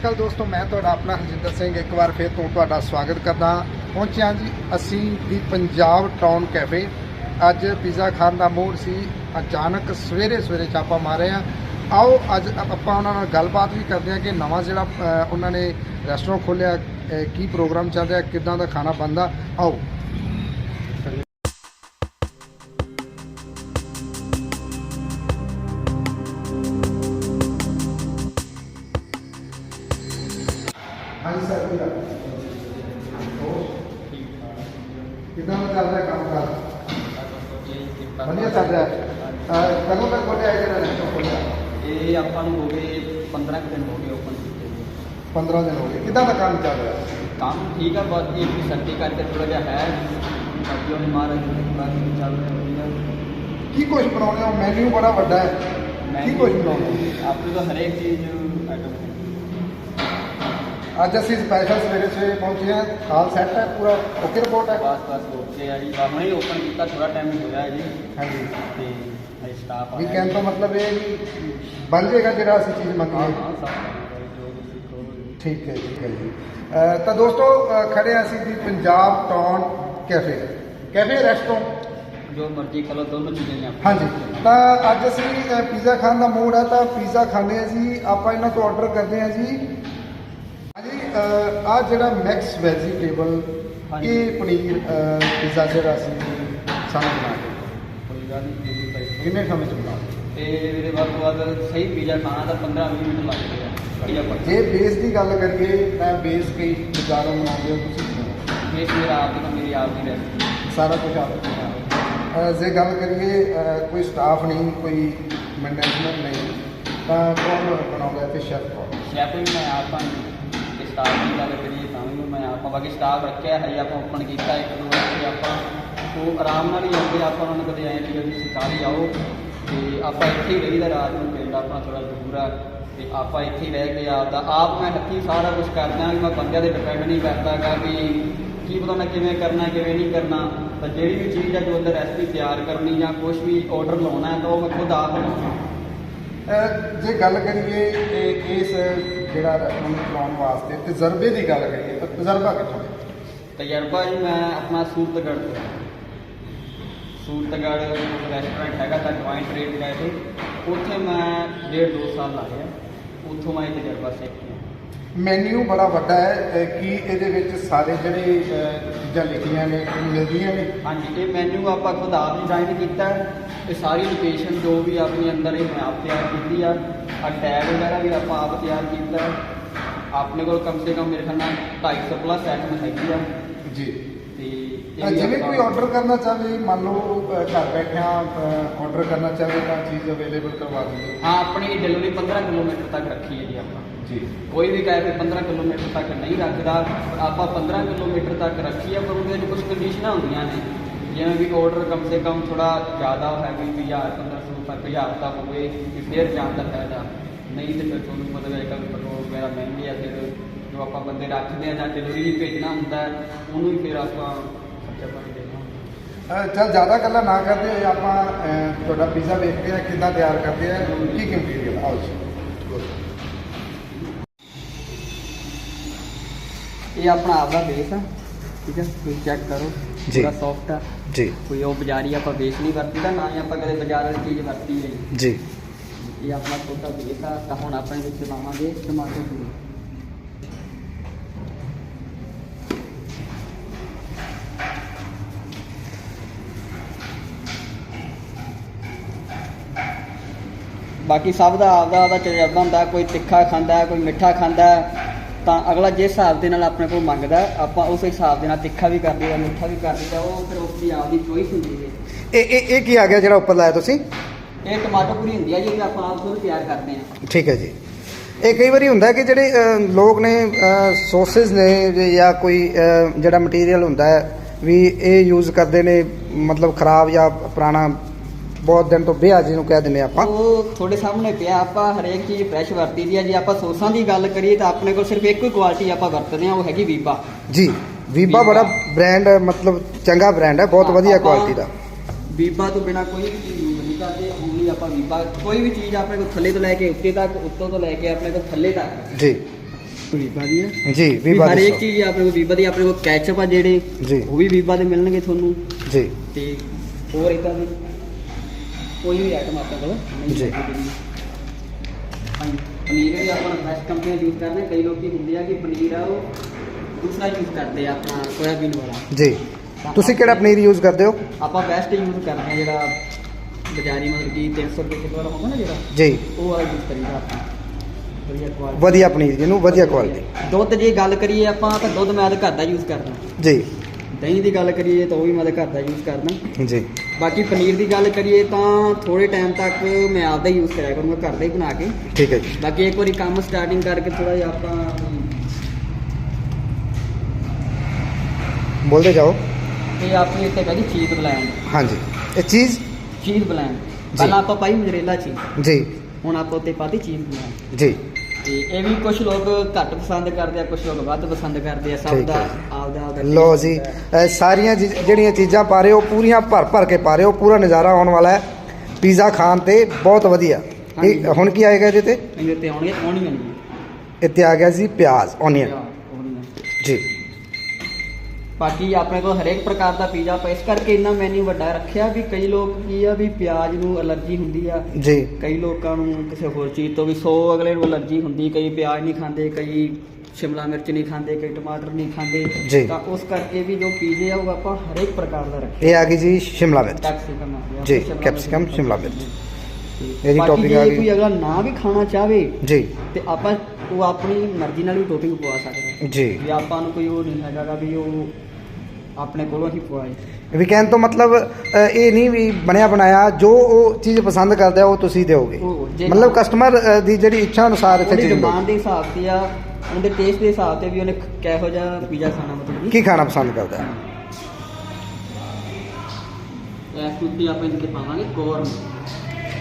ਸ਼੍ਰੀ ਅਕਾਲ ਦੋਸਤੋ, ਮੈਂ ਤੁਹਾਡਾ ਆਪਣਾ ਹਰਜਿੰਦਰ ਸਿੰਘ ਇੱਕ ਵਾਰ ਫਿਰ ਤੋਂ ਤੁਹਾਡਾ ਸਵਾਗਤ ਕਰਦਾ ਪਹੁੰਚਿਆ ਜੀ ਅਸੀਂ ਦੀ ਪੰਜਾਬ ਟਾਊਨ ਕੈਫੇ। ਅੱਜ ਪੀਜ਼ਾ ਖਾਣ ਦਾ ਮੂਡ ਸੀ, ਅਚਾਨਕ ਸਵੇਰੇ ਸਵੇਰੇ ਚਾਪਾ ਛਾਪਾ ਮਾਰਿਆ। ਆਓ, ਅੱਜ ਆਪਾਂ ਉਹਨਾਂ ਨਾਲ ਗੱਲਬਾਤ ਵੀ ਕਰਦੇ ਹਾਂ ਕਿ ਨਵਾਂ ਜਿਹੜਾ ਉਹਨਾਂ ਨੇ ਰੈਸਟੋਰੈਂਟ ਖੋਲ੍ਹਿਆ ਕੀ ਪ੍ਰੋਗਰਾਮ ਚੱਲ ਰਿਹਾ, ਕਿੱਦਾਂ ਦਾ ਖਾਣਾ ਬਣਦਾ। ਆਓ। ਹਾਂਜੀ ਸਰ ਕੀ ਹਾਲ ਹੈ? ਕਿੱਦਾਂ ਦਾ ਚੱਲ ਰਿਹਾ ਕੰਮ ਕਾਰ ਵਧੀਆ ਚੱਲ ਰਿਹਾ। ਹੈ ਅ, ਕਦੋਂ ਤੱਕ ਹੈ ਜਿਹੜਾ ਰੈਸਟੋਰੈਂਟ ਖੋਲ੍ਹਿਆ ਇਹ ਆਪਾਂ ਨੂੰ ਹੋ ਗਏ 15 ਕੁ ਦਿਨ ਹੋ ਗਏ ਓਪਨ ਕੀਤੇ ਨੂੰ। 15 ਦਿਨ ਹੋ ਗਏ। ਕਿੱਦਾਂ ਦਾ ਕੰਮ ਚੱਲ ਰਿਹਾ? ਕੰਮ ਠੀਕ ਆ ਬਾਤ ਇਹ ਕਿ ਸਰਦੀ ਕਰਕੇ ਥੋੜਾ ਜਿਹਾ ਹੈ ਬਾਕੀ ਉਹ ਮਹਾਰਾਜ ਦੀ ਕਿਰਪਾ ਨਾਲ ਚੱਲ ਰਿਹਾ ਵਧੀਆ। ਕੀ ਕੁਝ ਬਣਾਉਣੇ ਹੋ? ਮੈਨੂ ਬੜਾ ਵੱਡਾ ਹੈ। ਕੀ ਕੁਝ ਬਣਾਉਣੇ? ਹੋ? ਆਪਣੇ ਤੋਂ ਹਰੇਕ ਚੀਜ਼ ਅੱਜ ਅਸੀਂ ਸਪੈਸ਼ਲ ਸਵੇਰੇ ਸਵੇਰੇ ਪਹੁੰਚੇ ਹਾਂ। ਹਾਲ ਸੈੱਟ ਹੈ ਪੂਰਾ ਓਕੇ ਰਿਪੋਰਟ ਹੈ। ਬਸ ਬਸ ਓਕੇ ਆ ਜੀ। ਹੁਣੇ ਹੀ ਓਪਨ ਕੀਤਾ ਥੋੜਾ ਟਾਈਮ ਹੋਇਆ ਜੀ। ਹਾਂਜੀ। ਤੇ ਹਜੇ ਸਟਾਫ ਵੀ ਕਹਿਣ ਤੋਂ ਮਤਲਬ ਇਹ ਵੀ ਬਣ ਜਾਏਗਾ ਜਿਹੜਾ ਅਸੀਂ ਚੀਜ਼ ਹਾਂ। ਮੰਗੀਏ ਹਾਂ ਸਭ ਜੀ, ਜੋ ਤੁਸੀਂ ਕਹੋਗੇ ਠੀਕ ਹੈ ਠੀਕ ਹੈ ਜੀ। ਅ, ਤਾਂ ਦੋਸਤੋ ਅ, ਖੜੇ ਹਾਂ ਅਸੀਂ the Punjab town cafe cafe restaurant ਜੋ ਮਰਜ਼ੀ ਖਾ ਲਓ ਦੋਨੋਂ ਚੀਜ਼ਾਂ ਹੀ ਆਪਾਂ। ਹਾਂਜੀ। ਤਾਂ ਅੱਜ ਅਸੀਂ ਅ, ਪੀਜ਼ਾ ਖਾਣ ਦਾ ਮੂਡ ਹੈ ਤਾਂ ਪੀਜ਼ਾ ਖਾਣੇ ਆ ਜੀ। ਆਪਾਂ ਇਹਨਾਂ ਤੋਂ ਆਰਡਰ ਕਰਦੇ ਹਾਂ ਜੀ। ਆ ਜਿਹੜਾ ਮਿਕਸ ਵੈਜੀਟੇਬਲ। ਇਹ ਪਨੀਰ ਪੀਜ਼ਾ ਜਿਹੜਾ ਅਸੀਂ ਸਾਨੂੰ ਬਣਾ ਕੇ ਕੋਈ ਗੱਲ ਨਹੀਂ ਜੀ ਭਾਈ ਕਿੰਨੇ ਸਮੇਂ ਚ ਬਣਾ ਤੇ ਵੀਰੇ ਵੱਧ ਤੋਂ ਵੱਧ ਸਹੀ ਪੀਜ਼ਾ ਖਾਣਾ ਤਾਂ 15 20 ਮਿੰਟ ਲੱਗਦੇ ਆ। ਜੇ ਬੇਸ ਦੀ ਗੱਲ ਕਰੀਏ ਤਾਂ ਬੇਸ ਕਈ ਬਾਜ਼ਾਰੋਂ ਬਣਾਉਂਦੇ ਹੋ ਤੁਸੀਂ? ਇਹ ਮੇਰਾ ਆਪ ਦੀ ਮੇਰੀ ਆਪ ਦੀ ਰੈਸਪੀ ਸਾਰਾ ਕੁਝ ਆਪ ਜੇ ਗੱਲ ਕਰੀਏ ਕੋਈ ਸਟਾਫ ਨਹੀਂ ਕੋਈ ਮੈਨੇਜਮੈਂਟ ਨਹੀਂ ਤਾਂ ਕੌਣ ਬਣਾਉਂਦਾ ਤੇ ਸ਼ੈਫ ਕੌਣ? ਸ਼ੈਫ ਵੀ ਮੈਂ ਆਪ ਹਾਂ ਤੇ ਸਟਾਫ ਦੀ ਗੱਲ ਕਰੀਏ ਤਾਂ ਵੀ ਮੈਂ ਆਪਾਂ ਬਾਕੀ ਸਟਾਫ ਰੱਖਿਆ ਹੈ, ਆਪਾਂ ਓਪਨ ਕੀਤਾ ਇੱਕ, ਦੋ ਵਾਰ ਆਪਾਂ। ਉਹ ਆਰਾਮ ਨਾਲ ਹੀ ਆਉਂਦੇ ਆਪਾਂ ਉਹਨਾਂ ਨੂੰ ਕਦੇ ਐਂ ਨਹੀਂ ਕਦੀ ਸਿਕਾਰੀ ਆਓ। ਤੇ ਆਪਾਂ ਇੱਥੇ ਹੀ ਰਹੀਦਾ ਰਾਤ ਨੂੰ, ਪਿੰਡ ਆਪਣਾ ਥੋੜਾ ਦੂਰ ਆ। ਤੇ ਆਪਾਂ ਇੱਥੇ ਹੀ ਰਹਿ ਕੇ ਆਪਦਾ, ਆਪ ਮੈਂ ਹੱਥੀਂ ਸਾਰਾ ਕੁਝ ਕਰਦਾ ਵੀ ਮੈਂ ਬੰਦਿਆਂ ਦੇ ਡਿਪੈਂਡ ਨਹੀਂ ਕਰਦਾ ਕਰਦਾਗਾ ਵੀ ਕੀ ਪਤਾ ਮੈਂ ਕਿਵੇਂ ਕਰਨਾ, ਕਿਵੇਂ ਨਹੀਂ ਕਰਨਾ। ਤਾਂ ਜਿਹੜੀ ਵੀ ਚੀਜ਼ ਹੈ ਜੋ ਅੰਦਰ ਰੈਸਪੀ ਤਿਆਰ ਕਰਨੀ ਜਾਂ ਕੁਝ ਵੀ ਆਰਡਰ ਲਾਉਣਾ ਹੈ ਤਾਂ ਉਹ ਮੈਂ ਖੁਦ ਆਪ ਲਾਉਣਾ ਜੇ ਗੱਲ ਕਰੀਏ ਇਹ ਇਸ ਜਿਹੜਾ ਰੈਸਟੋਰੈਂਟ ਚਲਾਉਣ ਵਾਸਤੇ ਤਜਰਬੇ ਦੀ ਗੱਲ ਕਰੀਏ ਤਾਂ ਤਜਰਬਾ ਕਿੱਥੋਂ? ਤਜਰਬਾ ਜੀ ਮੈਂ ਆਪਣਾ ਸੂਰਤਗੜ੍ਹ ਤੋਂ ਸੂਰਤਗੜ੍ਹ ਰੈਸਟੋਰੈਂਟ ਹੈਗਾ ਤਾਂ ਜੁਆਇੰਟ ਰੇਟ ਕੈਫੇ ਉੱਥੇ ਮੈਂ ਡੇਢ ਦੋ ਸਾਲ ਲਾਏ ਆ ਉੱਥੋਂ ਮੈਂ ਤਜਰਬਾ ਸਿੱਖਿਆ ਮੈਨੂ ਬੜਾ ਵੱਡਾ ਹੈ ਕੀ ਇਹਦੇ ਵਿੱਚ ਸਾਰੇ ਜਿਹੜੇ ਚੀਜ਼ਾਂ ਲਿਖੀਆਂ ਨੇ ਮਿਲਦੀਆਂ ਨੇ? ਹਾਂਜੀ ਇਹ ਮੈਨੂ ਆਪਾਂ ਖੁਦ ਆਪ ਡਿਜ਼ਾਈਨ ਕੀਤਾ। ਇਹ ਸਾਰੀ ਲੋਕੇਸ਼ਨ ਜੋ ਵੀ ਆਪਣੀ ਅੰਦਰ ਇਹ ਮੈਂ ਆਪ ਤਿਆਰ ਕੀਤੀ ਆ ਆ ਟੈਗ ਵਗੈਰਾ ਵੀ ਆਪਾਂ ਆਪ ਤਿਆਰ ਕੀਤਾ ਹੈ। ਆਪਣੇ ਕੋਲ ਕਮ ਸੇ ਕਮ ਮੇਰੇ ਖਿਆਲ ਨਾਲ 250 ਪਲੱਸ ਆਈਟਮ ਹੈਗੀ ਆ। ਜੀ। ਤੇ ਜਿਵੇਂ ਕੋਈ ਆਰਡਰ ਕਰਨਾ ਚਾਹੇ ਮੰਨ ਲਓ ਘਰ ਬੈਠਿਆਂ ਆਰਡਰ ਕਰਨਾ ਚਾਹੇ ਤਾਂ ਚੀਜ਼ ਅਵੇਲੇਬਲ ਕਰਵਾ ਦਿੰਦੇ ਹੋ ਹਾਂ ਆਪਣੀ ਡਿਲੀਵਰੀ 15 ਕਿਲੋਮੀਟਰ ਤੱਕ ਰੱਖੀ ਹੈ ਜੀ ਆਪਾਂ। ਜੀ। ਕੋਈ ਵੀ ਕਹੇ ਕਿ 15 ਕਿਲੋਮੀਟਰ ਤੱਕ ਨਹੀਂ ਰੱਖਦਾ। ਆਪਾਂ 15 ਕਿਲੋਮੀਟਰ ਤੱਕ ਰੱਖੀ ਆ ਪਰ ਉਹਦੇ ਵਿੱਚ ਕੁਝ ਕੰਡੀਸ਼ਨਾਂ ਹੁੰਦੀਆਂ ਨੇ। ਜਿਵੇਂ ਵੀ ਆਰਡਰ ਕਮ ਸੇ ਕਮ ਥੋੜਾ ਜ਼ਿਆਦਾ ਹੈ ਵੀ 1000 1500 ਤੱਕ 1000 ਤੱਕ ਹੋਵੇ ਕਿ ਫੇਰ ਜਾਣ ਦਾ ਫਾਇਦਾ। ਨਹੀਂ ਤੇ ਫਿਰ ਤੁਹਾਨੂੰ ਮਤਲਬ ਹੈ ਕਿ ਪੈਟਰੋਲ ਵਗੈਰਾ ਮਹਿੰਗੇ ਆ ਫਿਰ ਜੋ ਆਪਾਂ ਬੰਦੇ ਰੱਖਦੇ ਆ ਜਾਂ ਡਿਲੀਵਰੀ ਵੀ ਭੇਜਣਾ ਹੁੰਦਾ ਉਹਨੂੰ ਹੀ ਫਿਰ ਆਪਾਂ ਖਰਚਾ ਪਾਣੀ ਦੇਣਾ ਚੱਲ ਜ਼ਿਆਦਾ ਗੱਲਾਂ ਨਾ ਕਰਦੇ ਹੋਏ ਆਪਾਂ ਤੁਹਾਡਾ ਪੀਜ਼ਾ ਵੇਖਦੇ ਆ ਕਿੱਦਾਂ ਤਿਆਰ ਕਰਦੇ ਆ ਕੀ ਕੀ ਮਟੀਰੀਅਲ ਆਓ ਜੀ ਇਹ ਆਪਣਾ ਆਪਦਾ ਬੇਸ ਆ। ਠੀਕ ਹੈ? ਤੁਸੀਂ ਚੈੱਕ ਕਰੋ ਜੀ। ਪੂਰਾ ਸੌਫਟ ਆ। ਜੀ। ਕੋਈ ਉਹ ਬਾਜ਼ਾਰੀ ਆਪਾਂ ਬੇਸ ਨਹੀਂ ਵਰਤੀਦਾ ਨਾ ਹੀ ਆਪਾਂ ਕਦੇ ਬਾਜ਼ਾਰ ਵਾਲੀ ਚੀਜ਼ ਵਰਤੀ ਹੈ ਜੀ। ਇਹ ਆਪਣਾ ਛੋਟਾ ਬੇਸ ਆ ਤਾਂ ਹੁਣ ਆਪਣੇ ਵਿੱਚ ਲਾਵਾਂਗੇ ਟਮਾਟਰ ਪੂਰੀ। ਬਾਕੀ ਸਭ ਦਾ ਆਪਦਾ ਆਪਦਾ ਤਜਰਬਾ ਹੁੰਦਾ ਕੋਈ ਤਿੱਖਾ ਖਾਂਦਾ ਕੋਈ ਮਿੱਠਾ ਖਾਂਦਾ ਤਾਂ ਅਗਲਾ ਜਿਸ ਹਿਸਾਬ ਦੇ ਨਾਲ ਆਪਣੇ ਕੋਲ ਮੰਗਦਾ ਆਪਾਂ ਉਸ ਹਿਸਾਬ ਦੇ ਨਾਲ ਤਿੱਖਾ ਵੀ ਕਰ ਦਈਦਾ ਮਿੱਠਾ ਵੀ ਕਰ ਦਈਦਾ ਉਹ ਫਿਰ ਉਸ ਦੀ ਆਪਦੀ ਚੋਇਸ ਹੁੰਦੀ ਹੈ। ਇਹ ਇਹ ਇਹ ਕੀ ਆ ਗਿਆ ਜਿਹੜਾ ਉੱਪਰ ਲਾਇਆ ਤੁਸੀਂ? ਇਹ ਟਮਾਟਰ ਪੂਰੀ ਹੁੰਦੀ ਹੈ ਜੀ ਇਹ ਆਪਾਂ ਆਪ ਖੁਦ ਤਿਆਰ ਕਰਦੇ ਹਾਂ। ਠੀਕ ਹੈ ਜੀ। ਇਹ ਕਈ ਵਾਰੀ ਹੁੰਦਾ ਕਿ ਜਿਹੜੇ ਲੋਕ ਨੇ ਸੋਸਸ ਨੇ ਜੇ ਕੋਈ ਜਿਹੜਾ ਮਟੀਰੀਅਲ ਹੁੰਦਾ ਹੈ ਵੀ ਇਹ ਯੂਜ਼ ਕਰਦੇ ਨੇ ਮਤਲਬ ਖਰਾਬ ਜਾਂ ਪੁਰਾਣਾ ਬਹੁਤ ਦਿਨ ਤੋਂ ਬਿਆ ਜਿਹਨੂੰ ਕਹਿ ਦਿੰਦੇ ਆਪਾਂ। ਉਹ ਤੁਹਾਡੇ ਸਾਹਮਣੇ ਪਿਆ ਆਪਾਂ ਹਰੇਕ ਚੀਜ਼ ਫਰੈਸ਼ ਵਰਤੀ ਦੀ ਹੈ ਜੇ ਆਪਾਂ ਸੋਸਾਂ ਦੀ ਗੱਲ ਕਰੀਏ ਤਾਂ ਆਪਣੇ ਕੋਲ ਸਿਰਫ ਇੱਕੋ ਹੀ ਕੁਆਲਿਟੀ ਆਪਾਂ ਵਰਤਦੇ ਹਾਂ ਉਹ ਹੈਗੀ ਵੀਬਾ ਜੀ ਵੀਬਾ ਬੜਾ ਬ੍ਰਾਂਡ ਮਤਲਬ ਚੰਗਾ ਬ੍ਰਾਂਡ ਹੈ ਬਹੁਤ ਵਧੀਆ ਕੁਆਲਿਟੀ ਦਾ। ਵੀਬਾ ਤੋਂ ਬਿਨਾ ਕੋਈ ਯੂਜ਼ ਨਹੀਂ ਕਰਦੇ ਓਨਲੀ ਆਪਾਂ ਵੀਬਾ ਕੋਈ ਵੀ ਚੀਜ਼ ਆਪਣੇ ਕੋਲ ਥੱਲੇ ਤੋਂ ਲੈ ਕੇ ਉੱਤੇ ਤੱਕ ਉੱਤੋਂ ਤੋਂ ਲੈ ਕੇ ਆਪਣੇ ਕੋਲ ਥੱਲੇ ਤੱਕ। ਜੀ। ਵੀਬਾ ਦੀ ਹੈ। ਜੀ ਵੀ ਵੀਵਾ ਹਰ ਦੀ ਇੱਕ ਚੀਜ਼ ਆਪਣੇ ਕੋਲ ਵੀਬਾ ਦੀ ਆਪਣੇ ਕੋਲ ਕੈਚਅਪ ਆ ਜਿਹੜੇ ਜੀ। ਉਹ ਵੀ ਵੀਬਾ ਦੇ ਮਿਲਣਗੇ ਤੁਹਾਨੂੰ। ਜੀ। ਤੇ ਹੋਰ ਇਦਾਂ ਦੀ ਕੋਈ ਵੀ ਆਈਟਮ ਆਪਣੇ ਕੋਲ ਨਹੀਂ ਜੀ। ਹਾਂਜੀ ਪਨੀਰ ਵੀ ਆਪਾਂ ਫਰੈਸ਼ ਕੰਪਨੀ ਯੂਜ਼ ਕਰਦੇ ਕਈ ਲੋਕੀ ਹੁੰਦੇ ਆ ਕਿ ਪਨੀਰ ਆ ਉਹ ਦੂਸਰਾ ਯੂਜ਼ ਕਰਦੇ ਆ ਆਪਣਾ ਸੋਇਆਬੀਨ ਵਾਲਾ। ਜੀ। ਤੁਸੀਂ ਕਿਹੜਾ ਪਨੀਰ ਯੂਜ਼ ਕਰਦੇ ਹੋ? ਆਪਾਂ ਬੈਸਟ ਯੂਜ਼ ਕਰਦੇ ਹਾਂ ਜਿਹੜਾ ਬਾਜ਼ਾਰੀ ਮਤਲਬ ਕਿ 300 ਰੁਪਏ ਕਿਲੋ ਵਾਲਾ ਹੁੰਦਾ ਨਾ ਜਿਹੜਾ ਜੀ। ਉਹ ਵਾਲਾ ਯੂਜ਼ ਕਰੀਦਾ ਆਪਾਂ। ਵਧੀਆ ਪਨੀਰ ਜਿਹਨੂੰ ਵਧੀਆ ਕੁਆਲਿਟੀ ਦੁੱਧ ਜੇ ਗੱਲ ਕਰੀਏ ਆਪਾਂ ਤਾਂ ਦੁੱਧ ਮੈਂ ਤਾਂ ਘਰ ਦਾ ਯੂਜ਼ ਕਰਦਾ। ਜੀ। ਦਹੀਂ ਦੀ ਗੱਲ ਕਰੀਏ ਤਾਂ ਉਹ ਵੀ ਮੈਂ ਤਾਂ ਘਰ ਦਾ ਯੂਜ਼ ਕਰਦਾ। ਜੀ। ਬਾਕੀ ਪਨੀਰ ਦੀ ਗੱਲ ਕਰੀਏ ਤਾਂ ਥੋੜੇ ਟਾਈਮ ਤੱਕ ਮੈਂ ਆਪਦਾ ਯੂਜ਼ ਕਰਿਆ ਕਰੂੰਗਾ ਘਰ ਦਾ ਹੀ ਬਣਾ ਕੇ। ਠੀਕ ਹੈ ਜੀ। ਬਾਕੀ ਇੱਕ ਵਾਰੀ ਕੰਮ ਸਟਾਰਟਿੰਗ ਕਰਕੇ ਥੋੜਾ ਜਿਹਾ ਆਪਾਂ ਬੋਲਦੇ ਜਾਓ। ਇਹ ਆਪਣੀ ਇੱਥੇ ਕਹਿੰਦੀ ਚੀਜ਼ ਬਲੈਂਡ ਹਾਂਜੀ। ਇਹ ਚੀਜ਼? ਚੀਜ਼ ਬਲੈਂਡ ਪਹਿਲਾਂ ਆਪਾਂ ਪਾਈ ਮਜਰੇਲਾ ਚੀਜ਼। ਜੀ। ਹੁਣ ਆਪਾਂ ਉੱਤੇ ਪਾਤੀ ਚੀਜ਼ ਬਲੈਂਡ ਜੀ। ਤੇ ਇਹ ਵੀ ਕੁਝ ਲੋਕ ਘੱਟ ਪਸੰਦ ਕਰਦੇ ਆ ਕੁਝ ਲੋਕ ਵੱਧ ਪਸੰਦ ਕਰਦੇ ਆ ਸਭ ਦਾ। ਆਪਦਾ ਆਪਦਾ ਲੋ ਜੀ। ਇਹ ਸਾਰੀਆਂ ਚੀਜ਼- ਜਿਹੜੀਆਂ ਚੀਜ਼ਾਂ ਪਾ ਰਹੇ ਹੋ ਪੂਰੀਆਂ ਭਰ ਭਰ ਕੇ ਪਾ ਰਹੇ ਹੋ ਪੂਰਾ ਨਜ਼ਾਰਾ ਆਉਣ ਵਾਲਾ ਹੈ। ਪੀਜ਼ਾ ਖਾਣ ਤੇ ਬਹੁਤ ਵਧੀਆ। ਇਹ ਹਾਂਜੀ। ਹੁਣ ਕੀ ਆਏਗਾ ਇਹਦੇ ਤੇ? ਇਹਦੇ ਆਉਣਗੇ ਓਨੀਅਨ ਇੱਥੇ ਆ ਗਿਆ ਜੀ ਪਿਆਜ਼ ਓਨੀਅਨ ਜੀ। ਬਾਕੀ ਆਪਣੇ ਕੋਲ ਹਰੇਕ ਪ੍ਰਕਾਰ ਦਾ ਪੀਜ਼ਾ ਆਪਾਂ ਇਸ ਕਰਕੇ ਇੰਨਾ ਮੈਨੂ ਵੱਡਾ ਰੱਖਿਆ ਵੀ ਕਈ ਲੋਕ ਕੀ ਆ ਵੀ ਪਿਆਜ਼ ਨੂੰ ਅਲਰਜੀ ਹੁੰਦੀ ਆ। ਜੀ। ਕਈ ਲੋਕਾਂ ਨੂੰ ਕਿਸੇ ਹੋਰ ਚੀਜ਼ ਤੋਂ ਵੀ ਸੌ ਅਗਲੇ ਨੂੰ ਅਲਰਜੀ ਹੁੰਦੀ ਕਈ ਪਿਆਜ਼ ਨਹੀਂ ਖਾਂਦੇ ਕਈ ਸ਼ਿਮਲਾ ਮਿਰਚ ਨਹੀਂ ਖਾਂਦੇ ਕਈ ਟਮਾਟਰ ਨਹੀਂ ਜੀ। ਖਾਂਦੇ ਤਾਂ ਉਸ ਕਰਕੇ ਵੀ ਜੋ ਪੀਜ਼ੇ ਆ ਉਹ ਆਪਾਂ ਹਰੇਕ ਪ੍ਰਕਾਰ ਦਾ ਰੱਖਿਆ। ਇਹ ਆ ਗਈ ਜੀ ਸ਼ਿਮਲਾ ਮਿਰਚ। ਕੈਪਸਿਕਮ ਜੀ, ਕੈਪਸਿਕਮ, ਸ਼ਿਮਲਾ ਮਿਰਚ। ਇਹਦੀ ਬਾਕੀ topping ਆ ਜੇ ਗਈ। ਕੋਈ ਅਗਰ ਨਾ ਵੀ ਖਾਣਾ ਚਾਹਵੇ ਜੀ। ਤੇ ਆਪਾਂ ਉਹ ਆਪਣੀ ਮਰਜ਼ੀ ਨਾਲ ਵੀ ਟੋਪਿੰਗ ਪਵਾ ਸਕਦੇ ਹਾਂ। ਜੀ। ਵੀ ਆਪਾਂ ਨੂੰ ਕੋਈ ਉਹ ਨਹੀਂ ਹੈਗਾ ਵੀ ਉਹ ਆਪਣੇ ਕੋਲੋਂ ਹੀ ਪਵਾਏ। ਵੀ ਕਹਿਣ ਤੋਂ ਮਤਲਬ ਅ, ਇਹ ਨਹੀਂ ਵੀ ਬਣਿਆ ਬਣਾਇਆ ਜੋ ਉਹ ਚੀਜ਼ ਪਸੰਦ ਕਰਦਾ ਉਹ ਤੁਸੀਂ ਦਿਓਗੇ। ਉਹ ਜੇ- ਮਤਲਬ ਕਸਟਮਰ ਦੀ ਜਿਹੜੀ ਇੱਛਾ ਅਨੁਸਾਰ ਇੱਥੇ ਉਹਦੀ ਚੀਜ਼ ਡਿਮਾਂਡ ਦੇ ਹਿਸਾਬ ਤੇ ਆ ਉਹਦੇ ਟੇਸਟ ਦੇ ਹਿਸਾਬ ਤੇ ਵੀ ਉਹਨੇ ਕਿਹੋ ਜਿਹਾ ਪੀਜ਼ਾ ਖਾਣਾ ਮਤਲਬ ਕਿ? ਕੀ ਖਾਣਾ ਪਸੰਦ ਕਰਦਾ? ਹੈ। ਇਸ ਕੁੱਤੀ ਆਪਾਂ ਇਹਦੇ ਤੇ ਪਾਵਾਂਗੇ ਕੋਰਨ।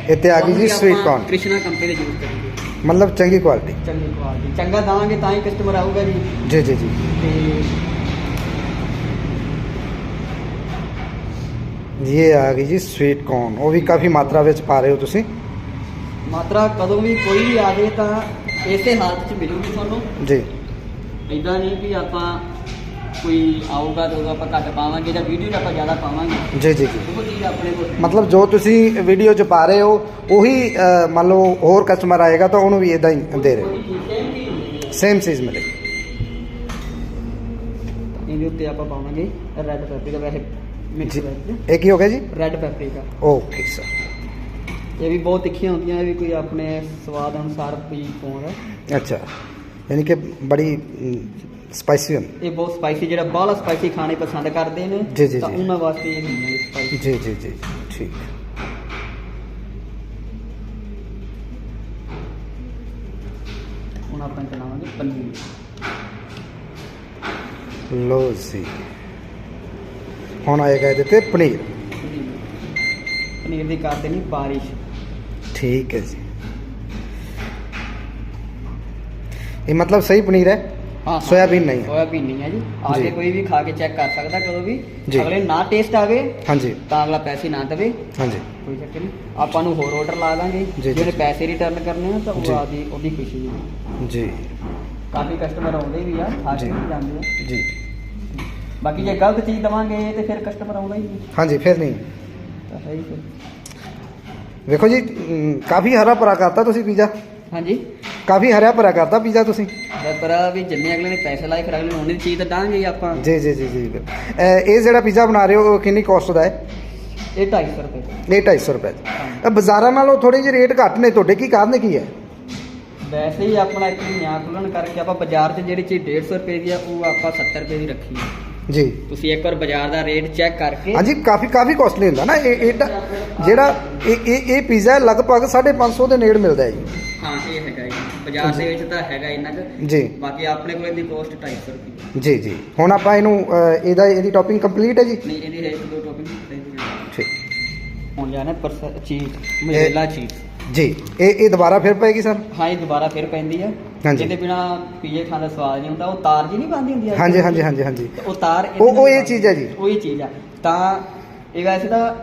ਇੱਥੇ ਆ ਗਈ ਜੀ ਸਵੀਟ ਕੌਰਨ ਕ੍ਰਿਸ਼ਨਾ ਕੰਪਨੀ ਦਾ ਯੂਜ਼ ਕਰਾਂਗੇ ਮਤਲਬ ਚੰਗੀ ਕੁਆਲਿਟੀ ਚੰਗੀ ਕੁਆਲਿਟੀ ਚੰਗਾ ਦਾਂਗੇ ਤਾਂ ਹੀ ਕਸਟਮਰ ਆਊਗਾ ਜੀ। ਜੀ ਜੀ ਜੀ। ਤੇ ਇਹ ਆ ਗਈ ਜੀ ਸਵੀਟ ਕੌਰਨ ਉਹ ਵੀ ਕਾਫੀ ਮਾਤਰਾ ਵਿੱਚ ਪਾ ਰਹੇ ਹੋ ਤੁਸੀਂ। ਮਾਤਰਾ ਕਦੋਂ ਵੀ ਕੋਈ ਵੀ ਆ ਜਾਏ ਤਾਂ ਇਸੇ ਹਾਲਤ 'ਚ ਮਿਲੂਗੀ ਤੁਹਾਨੂੰ। ਜੀ। ਇਦਾਂ ਨਹੀਂ ਕਿ ਆਪਾਂ ਕੋਈ ਆਊਗਾ ਤਾਂ ਉਦੋਂ ਆਪਾਂ ਘੱਟ ਪਾਵਾਂਗੇ ਜਾਂ ਵੀਡੀਓ 'ਚ ਆਪਾਂ ਜ਼ਿਆਦਾ ਪਾਵਾਂਗੇ। ਜੀ ਜੀ ਜੀ। ਉਹ ਚੀਜ਼ ਆਪਣੇ ਕੋਲ। ਮਤਲਬ ਜੋ ਤੁਸੀਂ ਵੀਡੀਓ 'ਚ ਪਾ ਰਹੇ ਹੋ ਉਹੀ ਅ, ਮੰਨ ਲਓ ਹੋਰ ਕਸਟਮਰ ਆਏਗਾ ਤਾਂ ਉਹਨੂੰ ਵੀ ਇਦਾਂ ਹੀ ਦੇ ਰਹੇ ਹੋ। ਸੇਮ ਚੀਜ਼ ਮਿਲੇਗੀ। ਮਿਲੇਗੀ। ਇਹਦੇ ਉੱਤੇ ਆਪਾਂ ਪਾਵਾਂਗੇ ਰੈੱਡ ਪੈਪਰਿਕਾ ਵੈਸੇ ਮਿਕਸ ਜੀ ਵਿੱਚ ਇਹ ਕੀ ਹੋ ਗਿਆ ਜੀ ਰੈੱਡ ਪੈਪਰਿਕਾ ਓਕੇ ਸਰ ਇਹ ਵੀ ਬਹੁਤ ਤਿੱਖੀਆਂ ਹੁੰਦੀਆਂ ਇਹ ਵੀ ਕੋਈ ਆਪਣੇ ਸਵਾਦ ਅਨੁਸਾਰ ਵੀ ਪਾਉਂਦਾ ਅੱਛਾ ਯਾਨੀ ਕਿ ਬੜੀ ਸਪਾਈਸੀ ਹੁੰਦੀ ਇਹ ਬਹੁਤ ਸਪਾਈਸੀ ਜਿਹੜਾ ਬਾਹਲਾ ਸਪਾਈਸੀ ਖਾਣੇ ਪਸੰਦ ਕਰਦੇ ਨੇ ਜੀ, ਜੀ, ਤਾਂ ਜੀ। ਉਹਨਾਂ ਵਾਸਤੇ ਇਹ ਹੁੰਦੀ ਹੈ ਸਪਾਈਸੀ ਜੀ ਜੀ ਜੀ ਠੀਕ ਹੁਣ ਆਪਾਂ ਚਲਾਵਾਂਗੇ ਪਨੀਰ ਲੋ ਜੀ ਹੁਣ ਆਏਗਾ ਇਹਦੇ ਤੇ ਪਨੀਰ। ਪਨੀਰ ਦੀ ਕਰ ਦੇਣੀ ਬਾਰਿਸ਼। ਠੀਕ ਹੈ ਜੀ। ਇਹ ਮਤਲਬ ਸਹੀ ਪਨੀਰ ਹੈ? ਹਾਂ ਸੋਇਆਬੀਨ ਨਹੀਂ ਹੈ। ਸੋਇਆਬੀਨ ਨਹੀਂ ਹੈ ਜੀ। ਆ। ਕੇ ਕੋਈ ਵੀ ਖਾ ਕੇ ਚੈੱਕ ਕਰ ਸਕਦਾ ਕਦੋਂ ਵੀ। ਅਗਲੇ ਨਾ ਟੇਸਟ ਆਵੇ ਹਾਂਜੀ। ਤਾਂ ਅਗਲਾ ਪੈਸੇ ਨਾ ਦੇਵੇ। ਹਾਂਜੀ। ਕੋਈ ਚੱਕਰ ਨਹੀਂ। ਆਪਾਂ ਨੂੰ ਹੋਰ ਆਰਡਰ ਲਾ ਦਾਂਗੇ। ਜੀ, ਜੇ। ਉਹਨੇ ਜੀ। ਪੈਸੇ ਰਿਟਰਨ ਕਰਨੇ ਆ ਤਾਂ। ਉਹ ਆਦੀ ਉਹਦੀ ਖੁਸ਼ੀ ਹੈ ਜੀ। ਕਾਫੀ ਕਸਟਮਰ ਆਉਂਦੇ ਵੀ ਆ ਖਾ ਕੇ ਜਾਂਦੇ ਆ। ਜੀ। ਬਾਕੀ ਜੇ ਗਲਤ ਚੀਜ਼ ਦਵਾਂਗੇ ਤੇ ਫਿਰ ਕਸਟਮਰ ਆਉਂਦਾ ਹੀ ਨਹੀਂ। ਹਾਂਜੀ ਫਿਰ ਨਹੀਂ। ਤਾਂ ਫਿਰ। ਵੇਖੋ ਜੀ ਅਮ, ਕਾਫੀ ਹਰਾ ਭਰਾ ਕਰਤਾ ਤੁਸੀਂ ਪੀਜ਼ਾ। ਹਾਂਜੀ। ਕਾਫੀ ਹਰਿਆ ਭਰਾ ਕਰਤਾ ਪੀਜ਼ਾ ਤੁਸੀਂ। ਪਰ ਵੀ ਜਿੰਨੇ ਅਗਲੇ ਨੇ ਪੈਸੇ ਲਾਏ ਫਿਰ ਅਗਲੇ ਨੂੰ ਉਹਨੇ ਚੀਜ਼ ਤਾਂ ਦਾਂਗੇ ਹੀ ਆਪਾਂ। ਜੀ ਜੀ ਜੀ ਜੀ। ਇਹ ਜਿਹੜਾ ਪੀਜ਼ਾ ਬਣਾ ਰਹੇ ਹੋ ਉਹ ਕਿੰਨੀ ਕਾਸਟ ਦਾ ਹੈ? ਇਹ 250 ਰੁਪਏ। ਇਹ 250 ਰੁਪਏ ਦਾ। ਬਾਜ਼ਾਰਾਂ ਨਾਲੋਂ ਥੋੜੇ ਜਿਹੇ ਰੇਟ ਘੱਟ ਨੇ ਤੁਹਾਡੇ ਕੀ ਕਾਰਨ ਕੀ ਹੈ? ਵੈਸੇ ਹੀ ਆਪਣਾ ਇੱਕ ਮਹੀਨਾ ਖੁੱਲਣ ਕਰਕੇ ਆਪਾਂ ਬਾਜ਼ਾਰ 'ਚ ਜਿਹੜੀ ਚੀਜ਼ 150 ਰੁਪਏ ਦੀ ਆ ਉਹ ਆਪਾਂ 70 ਰੁਪਏ ਦੀ ਰੱਖੀ ਹੈ ਜੀ। ਤੁਸੀਂ ਇੱਕ ਵਾਰ ਬਾਜ਼ਾਰ ਦਾ ਰੇਟ ਚੈੱਕ ਕਰਕੇ ਹਾਂਜੀ ਕਾਫੀ ਕਾਫੀ ਕਾਸਟਲੀ ਹੁੰਦਾ ਨਾ। ਇਹ ਇਹ ਤਾਂ- ਜਿਹੜਾ ਇਹ ਇਹ ਇਹ ਪੀਜ਼ਾ ਲਗਭਗ 550 ਦੇ ਨੇੜ ਮਿਲਦਾ ਹੈ ਜੀ। ਹਾਂ ਇਹ ਹੈਗਾ ਜੀ। ਬਾਜ਼ਾਰ ਦੇ ਵਿੱਚ ਤਾਂ ਹੈਗਾ ਇੰਨਾ ਕੁ। ਜੀ। ਬਾਕੀ ਆਪਣੇ ਕੋਲ ਇਹਦੀ ਕੋਸਟ 250 ਰੁਪਏ। ਜੀ ਜੀ। ਹੁਣ ਆਪਾਂ ਇਹਨੂੰ ਅ, ਇਹਦਾ ਇਹਦੀ ਟੌਪਿੰਗ ਕੰਪਲੀਟ ਹੈ ਜੀ? ਨਹੀਂ ਇਹਦੀ ਹੈ ਇੱਕ ਦੋ ਟੋਪਿੰਗ ਠੀਕ। ਹੁਣ ਜਾਣਾ ਪਰਸ ਚੀਜ਼ ਮਜੇਲਾ ਚੀਜ਼ ਜੀ ਇਹ ਇਹ ਦੁਬਾਰਾ ਫਿਰ ਪਏਗੀ ਸਰ? ਹਾਂ ਇਹ ਦੁਬਾਰਾ ਫਿਰ ਪੈਂਦੀ ਆ। ਹਾਂਜੀ। ਇਹਦੇ ਬਿਨਾ ਪੀਜ਼ੇ ਖਾਣ ਦਾ ਸਵਾਦ ਨਹੀਂ ਹੁੰਦਾ ਉਹ ਤਾਰ ਜੀ ਨਹੀਂ ਬੰਦੀ ਹੁੰਦੀ ਆ ਹਾਂਜੀ ਹਾਂਜੀ ਹਾਂਜੀ ਹਾਂਜੀ। ਤੇ ਉਹ ਤਾਰ ਇਹਦੇ ਉਹ- ਉਹ ਨਾਲ ਇਹ ਚੀਜ਼ ਹੈ ਜੀ। ਉਹ ਇਹ ਚੀਜ਼ ਆ। ਤਾਂ ਇਹ ਵੈਸੇ ਤਾਂ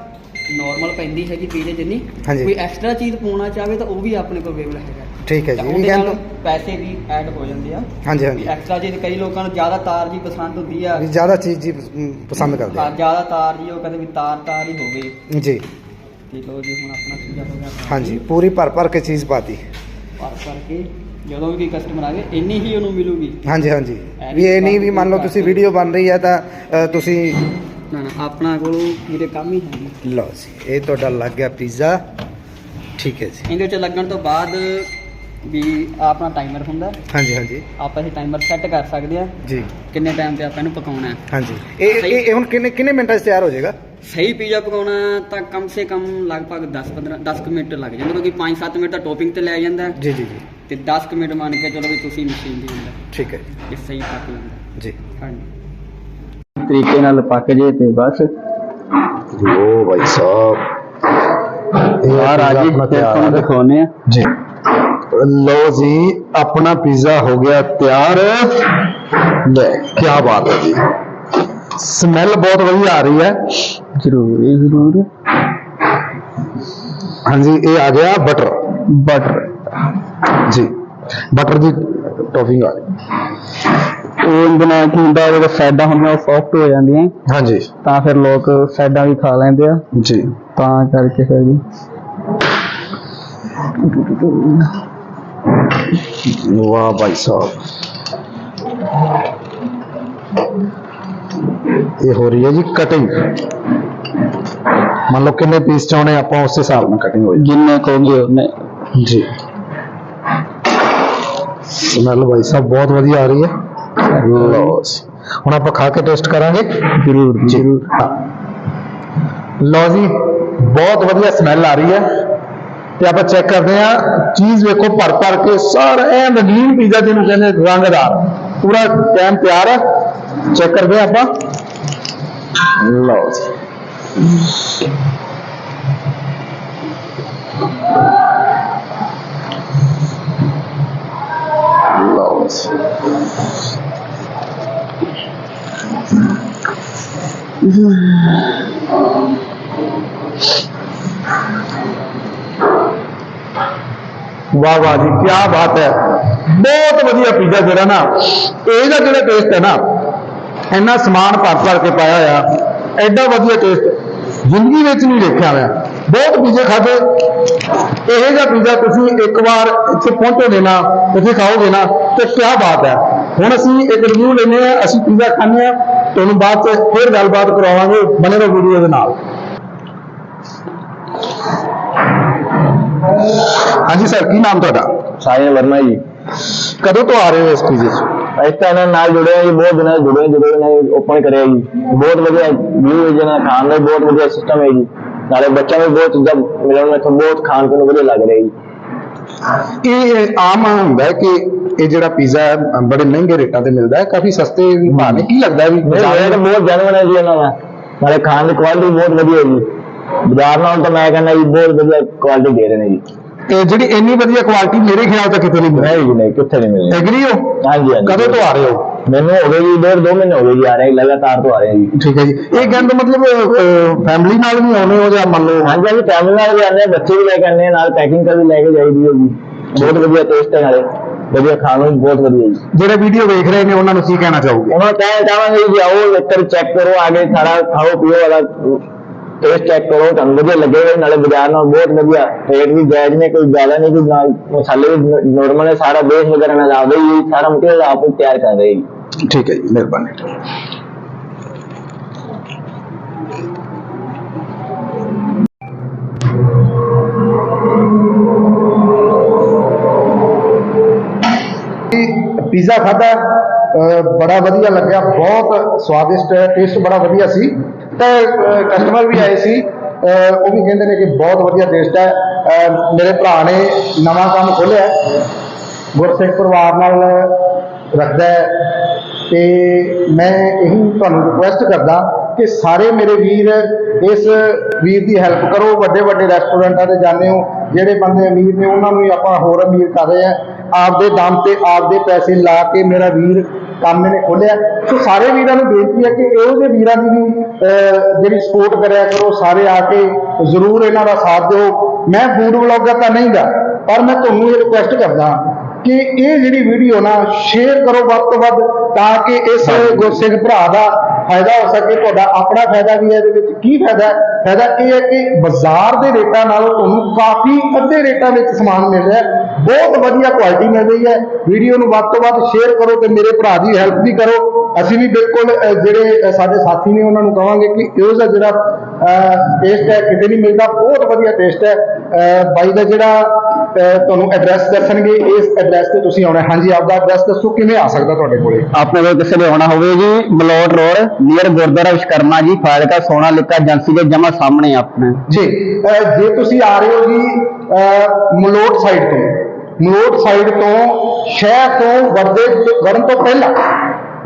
ਨਾਰਮਲ ਪੈਂਦੀ ਹੈਗੀ ਪੀਜ਼ੇ ਜਿੰਨੀ। ਹਾਂਜੀ। ਕੋਈ ਐਕਸਟਰਾ ਚੀਜ਼ ਪਾਉਣਾ ਚਾਹਵੇ ਤਾਂ ਉਹ ਵੀ ਆਪਣੇ ਕੋਲ ਅਵੇਲੇਬਲ ਹੈਗਾ। ਠੀਕ ਹੈ ਜੀ ਤਾਂ ਵੀ ਉਹਦੇ ਕਹਿੰਦੇ ਨਾਲ ਪੈਸੇ ਵੀ ਐਡ ਹੋ ਜਾਂਦੇ ਆ। ਹਾਂਜੀ ਹਾਂਜੀ। ਐਕਸਟਰਾ ਜੇ ਕਈ ਲੋਕਾਂ ਨੂੰ ਜ਼ਿਆਦਾ ਤਾਰ ਜੀ ਪਸੰਦ ਹੁੰਦੀ ਆ। ਵੀ ਜ਼ਿਆਦਾ ਚੀਜ਼ ਜੀ ਪਸ- ਪਸੰਦ ਕਰਦੇ ਹਾਂ ਆ ਜ਼ਿਆਦਾ ਤਾਰ ਜੀ ਉਹ ਕਹਿੰਦੇ ਵੀ ਤਾਰ ਤਾਰ ਹੀ ਹੋਵੇ। ਜੀ। ਤੇ ਲੋ ਜੀ ਹੁਣ ਆਪਣਾ ਪੀਜ਼ਾ ਹੋ ਗਿਆ ਤਿਆਰ। ਹਾਂਜੀ ਪੂਰੀ ਭਰ ਭਰ ਕੇ ਚੀਜ਼ ਪਾਤੀ। ਭਰ ਕਰਕੇ ਜਦੋਂ ਵੀ ਕੋਈ ਕਸਟਮਰ ਆਵੇ ਇੰਨੀ ਹੀ ਉਹਨੂੰ ਮਿਲੂਗੀ। ਹਾਂਜੀ ਹਾਂਜੀ। ਵੀ ਇਹ ਨਹੀਂ ਵੀ ਮੰਨ ਲਓ ਤੁਸੀਂ ਵੀਡੀਓ ਬਣ ਰਹੀ ਹੈ ਤਾਂ ਤੁਸੀਂ ਨਾ ਨਾ ਆਪਣਾ ਕੋਲੋਂ ਜਿਹੜੇ ਕੰਮ ਹੀ ਹੈ ਲਓ ਜੀ ਇਹ ਤੁਹਾਡਾ ਲੱਗ ਗਿਆ ਪੀਜ਼ਾ ਠੀਕ ਹੈ ਜੀ। ਇਹਦੇ ਵਿੱਚ ਲੱਗਣ ਤੋਂ ਬਾਅਦ ਵੀ ਆਪਣਾ ਟਾਈਮਰ ਹੁੰਦਾ। ਹਾਂਜੀ ਹਾਂਜੀ। ਆਪਾਂ ਇਹ ਟਾਈਮਰ ਸੈੱਟ ਕਰ ਸਕਦੇ ਆ ਜੀ। ਕਿੰਨੇ ਟਾਈਮ ਤੇ ਆਪਾਂ ਇਹਨੂੰ ਪਕਾਉਣਾ ਹੈ। ਹਾਂਜੀ। ਇਹ ਇਹ ਹੁਣ ਕਿੰਨੇ ਕਿੰਨੇ ਮਿੰਟਾਂ 'ਚ ਤਿਆਰ ਹੋ ਜਾਏਗਾ? ਸਹੀ ਪੀਜ਼ਾ ਪਕਾਉਣਾ ਤਾਂ ਕਮ ਸੇ ਕਮ ਲਗਭਗ 10 15 10 ਕੁ ਮਿੰਟ ਲੱਗ ਜਾਂਦੇ ਕਿਉਂਕਿ 5-7 ਮਿੰਟ ਤਾਂ ਟੋਪਿੰਗ ਤੇ ਲੈ ਜਾਂਦਾ ਜੀ ਜੀ ਜੀ। ਤੇ 10 ਕੁ ਮਿੰਟ ਮੰਨ ਕੇ ਚਲੋ ਵੀ ਤੁਸੀਂ ਮਸ਼ੀਨ ਦੀ ਹੁੰਦਾ ਠੀਕ ਹੈ ਜੀ। ਇਹ ਸਹੀ ਪੱਕ ਜਾਂਦਾ ਜੀ। ਹਾਂਜੀ। ਤਰੀਕੇ ਨਾਲ ਪੱਕ ਜੇ ਤੇ ਬਸ। ਓ ਭਾਈ ਸਾਹਿਬ ਯਾਰ ਅੱਜ ਤੁਹਾਨੂੰ ਦਿਖਾਉਨੇ ਆ ਜੀ। ਲਓ ਜੀ ਆਪਣਾ ਪੀਜ਼ਾ ਹੋ ਗਿਆ ਤਿਆਰ। ਲੈ ਕੀ ਬਾਤ ਹੈ ਜੀ। ਸਮੈਲ ਬਹੁਤ ਵਧੀਆ ਆ ਰਹੀ ਹੈ। ਜ਼ਰੂਰ ਇਹ ਜ਼ਰੂਰ। ਹਾਂਜੀ ਇਹ ਆ ਗਿਆ ਬਟਰ ਬਟਰ ਜੀ ਬਟਰ ਦੀ ਟੌਪਿੰਗ ਆ ਗਈ ਉਹ ਇਹਦੇ ਨਾਲ ਕੀ ਹੁੰਦਾ ਜਦੋਂ ਸਾਈਡਾਂ ਹੁੰਦੀਆਂ ਉਹ ਸੌਫਟ ਹੋ ਜਾਂਦੀਆਂ ਹਾਂਜੀ। ਤਾਂ ਫਿਰ ਲੋਕ ਸਾਈਡਾਂ ਵੀ ਖਾ ਲੈਂਦੇ ਆ। ਜੀ। ਤਾਂ ਕਰਕੇ ਫਿਰ ਜੀ। ਵਾਹ ਭਾਈ ਸਾਹਿਬ। ਇਹ ਹੋ ਰਹੀ ਹੈ ਜੀ ਕਟਿੰਗ ਮੰਨ ਲਓ ਕਿੰਨੇ ਪੀਸ ਚਾਉਣੇ ਆਪਾਂ ਉਸ ਹਿਸਾਬ ਨਾਲ ਕਟਿੰਗ ਹੋ ਜਾਏ ਜਿੰਨੇ ਕਹੋਗੇ ਉਹਨੇ ਜੀ ਸਮੈਲ ਭਾਈ ਸਾਹਿਬ ਬਹੁਤ ਵਧੀਆ ਆ ਰਹੀ ਹੈ ਲਓ ਜੀ। ਹੁਣ ਆਪਾਂ ਖਾ ਕੇ ਟੈਸਟ ਕਰਾਂਗੇ ਜ਼ਰੂਰ ਜੀ ਲਓ ਜੀ ਬਹੁਤ ਵਧੀਆ ਸਮੈਲ ਆ ਰਹੀ ਹੈ ਤੇ ਆਪਾਂ ਚੈੱਕ ਕਰਦੇ ਹਾਂ ਚੀਜ਼ ਵੇਖੋ ਭਰ ਭਰ ਕੇ ਸਾਰਾ ਐ ਰੰਗੀਨ ਪੀਜ਼ਾ ਜਿਹਨੂੰ ਕਹਿੰਦੇ ਰੰਗਦਾਰ ਪੂਰਾ ਟਾਈਮ ਤਿਆਰ ਹੈ ਚੈੱਕ ਕਰਦੇ ਹਾਂ ਆਪਾਂ। ਲਓ ਜੀ। ਲਓ ਜੀ। ਵਾਹ ਵਾਹ ਜੀ ਕੀ ਬਾਤ ਹੈ। ਬਹੁਤ ਵਧੀਆ ਪੀਜ਼ਾ ਜਿਹੜਾ ਨਾ, ਇਹਦਾ ਜਿਹੜਾ ਟੇਸਟ ਹੈ ਨਾ ਇੰਨਾ ਸਮਾਨ ਭਰ ਭਰ ਕੇ ਪਾਇਆ ਹੋਇਆ ਐਡਾ ਵਧੀਆ ਟੇਸਟ ਜ਼ਿੰਦਗੀ ਵਿੱਚ ਨਹੀਂ ਦੇਖਿਆ ਮੈਂ ਬਹੁਤ ਪੀਜ਼ੇ ਖਾਦੇ ਇਹ ਜਿਹਾ ਪੀਜ਼ਾ ਤੁਸੀਂ ਇੱਕ ਵਾਰ ਇੱਥੇ ਪਹੁੰਚੋਗੇ ਨਾ ਤੁਸੀਂ ਖਾਓਗੇ ਨਾ ਤੇ ਕੀ ਬਾਤ ਹੈ। ਹੁਣ ਅਸੀਂ ਇੱਕ ਰਿਵਿਊ ਲੈਨੇ ਆ ਅਸੀਂ ਪੀਜ਼ਾ ਖਾਂਦੇ ਆ ਤੁਹਾਨੂੰ ਬਾਅਦ ਚ ਫਿਰ ਗੱਲਬਾਤ ਕਰਾਵਾਂਗੇ ਬਣੇ ਰਹੋ ਵੀਡੀਓ ਦੇ ਨਾਲ। ਹਾਂਜੀ ਸਰ ਕੀ ਨਾਮ ਤੁਹਾਡਾ? ਸਾਇਨ ਵਰਮਾ ਜੀ। ਕਦੋਂ ਤੋਂ ਆ ਰਹੇ ਹੋ ਇਸ ਪੀਜ਼ੇ 'ਚ? ਇਸ ਤਰ੍ਹਾਂ ਨਾਲ ਨਾਲ ਜੁੜੇ ਹਾਂ ਜੀ ਬਹੁਤ ਦਿਨਾਂ ਤੋਂ ਜੁੜੇ ਜਦੋਂ ਨੇ ਓਪਨ ਕਰਿਆ ਜੀ। ਬਹੁਤ ਵਧੀਆ ਵਿਊ ਹੈ ਜਨਾ ਖਾਣ ਦਾ ਬਹੁਤ ਵਧੀਆ ਸਿਸਟਮ ਹੈ ਜੀ। ਨਾਲੇ ਬੱਚਿਆਂ ਨੂੰ ਬਹੁਤ ਚੀਜ਼ਾਂ ਮਿਲਣ ਵਿੱਚ ਬਹੁਤ ਖਾਣ ਪੀਣ ਨੂੰ ਵਧੀਆ ਲੱਗ ਰਿਹਾ ਜੀ। ਇਹ ਆਮ ਹੁੰਦਾ ਹੈ ਕਿ ਇਹ ਜਿਹੜਾ ਪੀਜ਼ਾ ਹੈ ਬੜੇ ਮਹਿੰਗੇ ਰੇਟਾਂ ਤੇ ਮਿਲਦਾ ਹੈ ਕਾਫੀ ਸਸਤੇ ਵੀ ਭਾਅ ਨੇ। ਕੀ ਲੱਗਦਾ ਵੀ ਬਾਜ਼ਾਰ ਰੇਟ ਬਹੁਤ ਹੈ ਜੀ ਇਹਨਾਂ ਦਾ। ਨਾਲੇ ਖਾਣ ਦੀ ਕੁਆਲਿਟੀ ਬਹੁਤ ਵਧੀਆ ਹੈ ਜੀ। ਬਾਜ਼ਾਰ ਨਾਲੋਂ ਤਾਂ ਮੈਂ ਕਹਿੰਦਾ ਜੀ ਬਹੁਤ ਵਧੀਆ ਕੁਆਲਿਟੀ ਦੇ ਰਹੇ ਨੇ ਜੀ। ਇਹ ਜਿਹੜੀ ਇੰਨੀ ਵਧੀਆ ਕੁਆਲਿਟੀ ਮੇਰੇ ਖਿਆਲ ਤੱਕ ਕਿਤੇ ਨਹੀਂ ਮਿਲਦੀ ਨਹੀਂ ਜੀ ਨਹੀਂ ਕਿੱਥੇ ਨਹੀਂ ਮਿਲਣੀ ਐਗਰੀ ਹੋ? ਹਾਂਜੀ ਹਾਂਜੀ। ਕਦੋਂ ਤੋਂ ਆ ਰਹੇ ਹੋ? ਮੈਨੂੰ ਹੋ ਗਏ ਜੀ ਡੇਢ ਦੋ ਮਹੀਨੇ ਹੋ ਗਏ ਜੀ ਆ ਰਹੇ ਲਗਾਤਾਰ ਤੋਂ ਆ ਰਹੇ ਜੀ। ਠੀਕ ਹੈ ਜੀ। ਇਹ ਕਹਿਣ ਦਾ ਮਤਲਬ ਫੈਮਿਲੀ ਨਾਲ ਵੀ ਆਉਣੇ ਹੋ ਜਾਂ ਮੰਨ ਲਓ ਹਾਂਜੀ ਹਾਂਜੀ ਫੈਮਿਲੀ ਨਾਲ ਵੀ ਆਉਂਦੇ ਬੱਚੇ ਵੀ ਲੈ ਕੇ ਆਉਂਦੇ ਨਾਲ ਪੈਕਿੰਗ ਕਰ ਵੀ ਲੈ ਕੇ ਜਾਈਦੀ ਹੈ ਜੀ। ਬਹੁਤ ਵਧੀਆ ਟੇਸਟ ਹੈ ਨਾਲੇ। ਵਧੀਆ ਖਾਣ ਨੂੰ ਵੀ ਬਹੁਤ ਵਧੀਆ ਜੀ। ਜਿਹੜੇ ਵੀਡੀਓ ਵੇਖ ਰਹੇ ਨੇ ਉਹਨਾਂ ਨੂੰ ਕੀ ਕਹਿਣਾ ਚਾਹੋਗੇ? ਉਹਨਾਂ ਨੂੰ ਕਹਿਣਾ ਚਾਹਾਂਗੇ ਜੀ ਆਓ ਇੱਧਰ ਚੈੱਕ ਕਰੋ ਆਗੇ ਸਾਰਾ ਖਾਓ ਪੀਓ ਵਾਲਾ ਟੇਸਟ ਚੈੱਕ ਕਰੋ ਤੁਹਾਨੂੰ ਵਧੀਆ ਲੱਗੇਗਾ ਨਾਲੇ ਬਾਜ਼ਾਰ ਨਾਲ ਬਹੁਤ ਵਧੀਆ। ਰੇਟ ਵੀ ਜਾਇਜ਼ ਨੇ ਕੋਈ ਜ਼ਿਆਦਾ ਨਹੀਂ ਕੋਈ ਨਾਲ ਮਸਾਲੇ ਵੀ ਨੋਰਮਲ ਹੈ ਸਾਰਾ ਬੇਸ ਵਗੈਰਾ ਨਾਲ ਆਪਦੇ ਹੀ ਸਾਰਾ ਮਟੀਰੀਅਲ ਆਪ ਹੀ ਤਿਆਰ ਕਰ ਰਹੇ ਜੀ। ਠੀਕ ਹੈ ਜੀ ਮਿਹਰਬਾਨੀ। ਪੀਜ਼ਾ ਖਾਦਾ ਬੜਾ ਵਧੀਆ ਲੱਗਿਆ, ਬਹੁਤ ਸਵਾਦਿਸ਼ਟ ਟੇਸਟ ਬੜਾ ਵਧੀਆ ਸੀ। ਤਾਂ ਕਸਟਮਰ ਵੀ ਆਏ ਸੀ। ਉਹ ਵੀ ਕਹਿੰਦੇ ਨੇ ਕਿ ਬਹੁਤ ਵਧੀਆ ਟੇਸਟ ਹੈ। ਮੇਰੇ ਭਰਾ ਨੇ ਨਵਾਂ ਕੰਮ ਖੋਲ੍ਹਿਆ ਗੁਰਸਿੱਖ ਪਰਿਵਾਰ ਨਾਲ ਰੱਖਦਾ ਹੈ। ਤੇ ਮੈਂ ਇਹੀ ਤੁਹਾਨੂੰ ਰਿਕੁਐਸਟ ਕਰਦਾ ਕਿ ਸਾਰੇ ਮੇਰੇ ਵੀਰ ਇਸ ਵੀਰ ਦੀ ਹੈਲਪ ਕਰੋ। ਵੱਡੇ ਵੱਡੇ ਰੈਸਟੋਰੈਂਟਾਂ ਤੇ ਜਾਂਦੇ ਹੋ, ਜਿਹੜੇ ਬੰਦੇ ਅਮੀਰ ਨੇ, ਉਹਨਾਂ ਨੂੰ ਹੀ ਆਪਾਂ ਹੋਰ ਅਮੀਰ ਕਰ ਰਹੇ ਆ ਆਪਦੇ ਦਮ ਤੇ ਆਪਦੇ ਪੈਸੇ ਲਾ ਕੇ ਮੇਰਾ ਵੀਰ ਕੰਮ ਇਹਨੇ ਖੋਲਿਆ ਸੋ ਸਾਰੇ ਵੀਰਾਂ ਨੂੰ ਬੇਨਤੀ ਹੈ ਕਿ ਇਹੋ ਜਿਹੇ ਵੀਰਾਂ ਦੀ ਵੀ ਅਹ, ਜਿਹੜੀ ਸਪੋਰਟ ਕਰਿਆ ਕਰੋ ਸਾਰੇ ਆ ਕੇ ਜ਼ਰੂਰ ਇਹਨਾਂ ਦਾ ਸਾਥ ਦਿਓ। ਮੈਂ ਫੂਡ ਵਲੌਗਰ ਤਾਂ ਨਹੀਂ ਨਹੀਂਗਾ ਪਰ ਮੈਂ ਤੁਹਾਨੂੰ ਇਹ ਰਿਕੁਐਸਟ ਕਰਦਾ ਕਿ ਇਹ ਜਿਹੜੀ ਵੀਡੀਓ ਨਾ ਸ਼ੇਅਰ ਕਰੋ ਵੱਧ ਤੋਂ ਵੱਧ ਤਾਂ ਕਿ ਇਸ ਗੁਰਸਿੱਖ ਭਰਾ ਦਾ ਫਾਇਦਾ ਹੋ ਸਕੇ ਤੁਹਾਡਾ ਆਪਣਾ ਫਾਇਦਾ ਵੀ ਹੈ ਇਹਦੇ ਵਿੱਚ ਕੀ ਫਾਇਦਾ ਹੈ? ਫਾਇਦਾ ਇਹ ਹੈ ਕਿ ਬਾਜ਼ਾਰ ਦੇ ਰੇਟਾਂ ਨਾਲੋਂ ਤੁਹਾਨੂੰ ਕਾਫੀ ਅੱਧੇ ਰੇਟਾਂ ਵਿੱਚ ਸਮਾਨ ਮਿਲ ਰਿਹਾ ਬਹੁਤ ਵਧੀਆ ਕੁਆਲਿਟੀ ਮਿਲ ਰਹੀ ਹੈ। ਵੀਡੀਓ ਨੂੰ ਵੱਧ ਤੋਂ ਵੱਧ ਸ਼ੇਅਰ ਕਰੋ ਤੇ ਮੇਰੇ ਭਰਾ ਦੀ ਹੈਲਪ ਵੀ ਕਰੋ। ਅਸੀਂ ਵੀ ਬਿਲਕੁਲ ਜਿਹੜੇ ਸਾਡੇ ਸਾਥੀ ਨੇ ਉਹਨਾਂ ਨੂੰ ਕਹਾਂਗੇ ਕਿ ਇਸ ਦਾ ਜਿਹੜਾ ਟੇਸਟ ਹੈ ਕਿਤੇ ਨਹੀਂ ਮਿਲਦਾ ਬਹੁਤ ਵਧੀਆ ਟੇਸਟ ਹੈ। ਬਾਈ ਦਾ ਜਿਹੜਾ ਤੁਹਾਨੂੰ ਐਡਰੈਸ ਦੱਸਣਗੇ ਇਸ ਐਡਰੈਸ ਤੇ ਤੁਸੀਂ ਆਉਣਾ। ਹਾਂਜੀ ਆਪਦਾ ਐਡਰੈਸ ਦੱਸੋ ਕਿਵੇਂ ਆ ਸਕਦਾ ਤੁਹਾਡੇ ਕੋਲੇ? ਆਪਣੇ ਕੋਲ ਕਿਸੇ ਨੇ ਆਉਣਾ ਹੋਵੇ ਜੀ ਮਲੋਟ ਰੋਡ ਨੀਅਰ ਗੁਰਦੁਆਰਾ ਵਿਸ਼ਕਰਮਾ ਜੀ ਫਾਜ਼ਿਲਕਾ ਸੋਨਾ ਲਿਕਾ ਏਜੰਸੀ ਦੇ ਜਮਾ ਸਾਹਮਣੇ ਆਪਣੇ। ਜੀ ਅਹ ਜੇ ਤੁਸੀਂ ਆ ਰਹੇ ਹੋ ਜੀ ਮਲੋਟ ਸਾਈਡ ਤੋਂ ਮਲੋਟ ਸਾਈਡ ਤੋਂ ਸ਼ਹਿਰ ਤੋਂ ਵਰਦੇ ਵਰਨ ਤੋਂ ਪਹਿਲਾਂ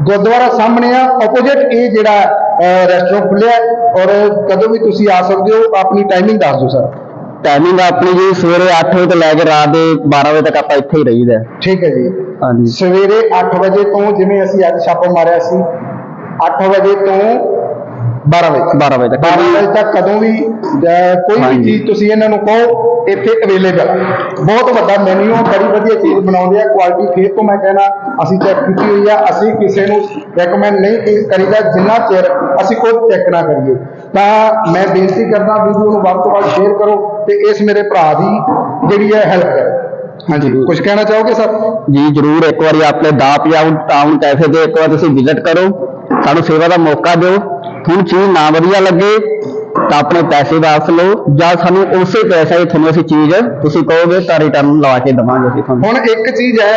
ਗੁਰਦੁਆਰਾ ਸਾਹਮਣੇ ਆ ਆਪੋਜ਼ਿਟ ਇਹ ਜਿਹੜਾ ਰੈਸਟੋਰੈਂਟ ਖੁੱਲਿਆ ਔਰ ਕਦੋਂ ਵੀ ਤੁਸੀਂ ਆ ਸਕਦੇ ਹੋ ਆਪਣੀ ਟਾਈਮਿੰਗ ਦੱਸ ਦਿਓ ਸਰ। ਟਾਈਮਿੰਗ ਆਪਣੀ ਜੀ ਸਵੇਰੇ 8 ਵਜੇ ਤੋਂ ਲੈ ਕੇ ਰਾਤ ਦੇ 12 ਵਜੇ ਤੱਕ ਆਪਾਂ ਇੱਥੇ ਹੀ ਰਹੀਦਾ। ਠੀਕ ਹੈ ਜੀ। ਹਾਂਜੀ। ਸਵੇਰੇ 8 ਵਜੇ ਤੋਂ ਜਿਵੇਂ ਅਸੀਂ ਅੱਜ ਛਾਪਾ ਮਾਰਿਆ ਸੀ 8 ਵਜੇ ਤੋਂ 12 ਵਜੇ। 12 ਵਜੇ ਤੱਕ। 12 ਵਜੇ ਤੱਕ ਕਦੋਂ ਵੀ ਕੋਈ ਵੀ ਹਾਂਜੀ। ਚੀਜ਼ ਤੁਸੀਂ ਇਹਨਾਂ ਨੂੰ ਕਹੋ ਇੱਥੇ ਅਵੇਲੇਬਲ ਬਹੁਤ ਵੱਡਾ ਮੈਨੂ ਬੜੀ ਵਧੀਆ ਚੀਜ਼ ਬਣਾਉਂਦੇ ਆ ਕੁਆਲਿਟੀ ਫੇਰ ਤੋਂ ਮੈਂ ਕਹਿਣਾ ਅਸੀਂ ਚੈੱਕ ਕੀਤੀ ਹੋਈ ਆ ਅਸੀਂ ਕਿਸੇ ਨੂੰ ਰეკਮੈਂਡ ਨਹੀਂ ਕੀ- ਕਰੀਦਾ ਜਿੰਨਾ ਚਿਰ ਅਸੀਂ ਖੁਦ ਚੈੱਕ ਨਾ ਕਰੀਏ। ਤਾਂ ਮੈਂ ਬੇਨਤੀ ਕਰਦਾ ਵੀਡੀਓ ਨੂੰ ਵੱਧ ਤੋਂ ਵੱਧ ਸ਼ੇਅਰ ਕਰੋ ਤੇ ਇਸ ਮੇਰੇ ਭਰਾ ਦੀ ਜਿਹੜੀ ਹੈ ਹੈਲਪ ਕਰੋ ਹਾਂਜੀ। ਕੁਝ ਕਹਿਣਾ ਚਾਹੋਗੇ ਸਰ? ਜੀ ਜਰੂਰ ਇੱਕ ਵਾਰੀ ਆਪਣੇ ਦਾ ਪਿਆਉ ਟਾਊਨ ਕੈਫੇ ਤੇ ਇੱਕ ਵਾਰ ਤੁਸੀਂ ਵਿਜ਼ਿਟ ਕਰੋ। ਸਾਨੂੰ ਸੇਵਾ ਦਾ ਮੌਕਾ ਦਿਓ। ਤੁਹਾਨੂੰ ਚੀਜ਼ ਨਾ ਵਧੀਆ ਲੱਗੇ ਤਾਂ ਆਪਣੇ ਪੈਸੇ ਵਾਪਸ ਲਓ ਜਾਂ ਸਾਨੂੰ ਉਸੇ ਪੈਸੇ ਦੀ ਤੁਹਾਨੂੰ ਅਸੀਂ ਚੀਜ਼ ਤੁਸੀਂ ਕਹੋਗੇ ਤਾਂ ਰਿਟਰਨ ਲਵਾ ਕੇ ਦੇਵਾਂਗੇ ਅਸੀਂ ਤੁਹਾਨੂੰ। ਹੁਣ ਇੱਕ ਚੀਜ਼ ਹੈ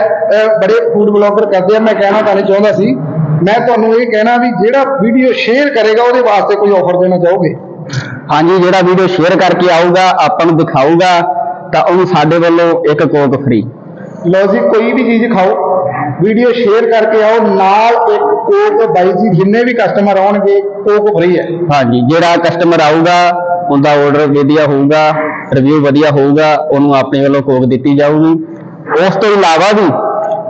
ਬੜੇ ਫੂਡ ਬਲੌਗਰ ਕਰਦੇ ਆ ਮੈਂ ਕਹਿਣਾ ਤਾਂ ਨਹੀਂ ਚਾਹੁੰਦਾ ਸੀ। ਮੈਂ ਤੁਹਾਨੂੰ ਇਹ ਕਹਿਣਾ ਵੀ ਜਿਹੜਾ ਵੀਡੀਓ ਸ਼ੇਅਰ ਕਰੇਗਾ ਉਹਦੇ ਵਾਸਤੇ ਕੋਈ ਆਫਰ ਦੇਣਾ ਚਾਹੋਗੇ? ਹਾਂਜੀ ਜਿਹੜਾ ਵੀਡੀਓ ਸ਼ੇਅਰ ਕਰਕੇ ਆਊਗਾ ਆਪਾਂ ਨੂੰ ਦਿਖਾਊਗਾ ਤਾਂ ਉਹਨੂੰ ਸਾਡੇ ਵੱਲੋਂ ਇੱਕ ਕੋਕ ਫ੍ਰੀ ਲਓ ਜੀ ਕੋਈ ਵੀ ਚੀਜ਼ ਖਾਓ ਵੀਡੀਓ ਸ਼ੇਅਰ ਕਰਕੇ ਆਓ ਨਾਲ ਇੱਕ ਕੋਕ ਬਾਈ ਜੀ ਜਿੰਨੇ ਵੀ ਕਸਟਮਰ ਆਉਣਗੇ ਕੋਕ ਫ੍ਰੀ ਹੈ। ਹਾਂਜੀ ਜਿਹੜਾ ਕਸਟਮਰ ਆਊਗਾ ਉਹਦਾ ਆਰਡਰ ਵਧੀਆ ਹੋਊਗਾ ਰਿਵਿਊ ਵਧੀਆ ਹੋਊਗਾ ਉਹਨੂੰ ਆਪਣੇ ਵੱਲੋਂ ਕੋਕ ਦਿੱਤੀ ਜਾਊਗੀ। ਉਸ ਤੋਂ ਇਲਾਵਾ ਵੀ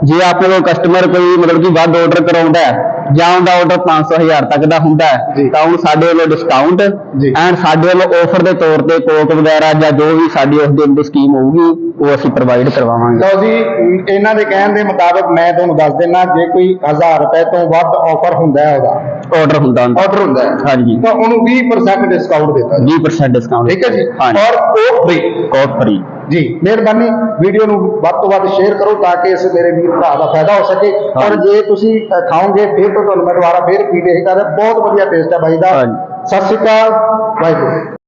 ਜੇ ਆਪਣੇ ਕੋਲ ਕਸਟਮਰ ਕੋਈ ਮਤਲਬ ਕਿ ਵੱਧ ਆਰਡਰ ਕਰਾਉਂਦਾ ਹੈ ਜਾਂ ਉਹਦਾ ਆਰਡਰ 500 ਹਜ਼ਾਰ ਤੱਕ ਦਾ ਹੁੰਦਾ। ਹੈ ਤਾਂ ਉਹਨੂੰ ਸਾਡੇ ਵੱਲੋਂ ਡਿਸਕਾਊਂਟ। ਐਂਡ ਸਾਡੇ ਵੱਲੋਂ ਆਫਰ ਦੇ ਤੌਰ ਤੇ ਕੋਕ ਵਗੈਰਾ ਜਾਂ ਜੋ ਵੀ ਸਾਡੀ ਉਸ ਦਿਨ ਦੀ ਸਕੀਮ ਹੋਊਗੀ ਉਹ ਅਸੀਂ ਪ੍ਰੋਵਾਈਡ ਕਰਵਾਵਾਂਗੇ। ਲਓ ਜੀ ਇਹਨਾਂ ਦੇ ਕਹਿਣ ਦੇ ਮੁਤਾਬਕ ਮੈਂ ਤੁਹਾਨੂੰ ਦੱਸ ਦਿੰਨਾ ਜੇ ਕੋਈ 1000 ਰੁਪਏ ਤੋਂ ਵੱਧ ਆਫਰ ਹੁੰਦਾ ਹੈ ਉਹਦਾ ਆਰਡਰ ਹੁੰਦਾ ਆਰਡਰ ਹੁੰਦਾ ਹਾਂਜੀ। ਤਾਂ ਉਹਨੂੰ 20% ਡਿਸਕਾਊਂਟ ਦਿੱਤਾ ਜੀ। 20% ਡਿਸਕਾਊਂਟ ਠੀਕ ਹੈ ਜੀ। ਔਰ ਉਹ ਫ੍ਰੀ ਕੋਕ ਫ੍ਰੀ ਜੀ। ਮਿਹਰਬਾਨੀ ਵੀਡੀਓ ਨੂੰ ਵੱਧ ਤੋਂ ਵੱਧ ਸ਼ੇਅਰ ਕਰੋ ਤਾਂ ਕਿ ਇਸ ਮੇਰੇ ਵੀਰ ਭਰਾ ਦਾ ਫਾਇਦਾ ਹੋ ਸਕੇ। ਔਰ। ਜੇ ਤੁਸੀਂ ਖਾਓਗੇ ਫਿਰ ਤੋਂ ਤੁਹਾਨੂੰ ਮੈਂ ਦੁਬਾਰਾ ਫਿਰ ਰਿਪੀਟ ਇਹ ਕਰ ਬਹੁਤ ਵਧੀਆ ਟੇਸਟ ਹੈ ਬਾਈ ਦਾ। ਸਤਿ ਸ਼੍ਰੀ ਅਕਾਲ। ਵਾਹਿਗੁਰੂ।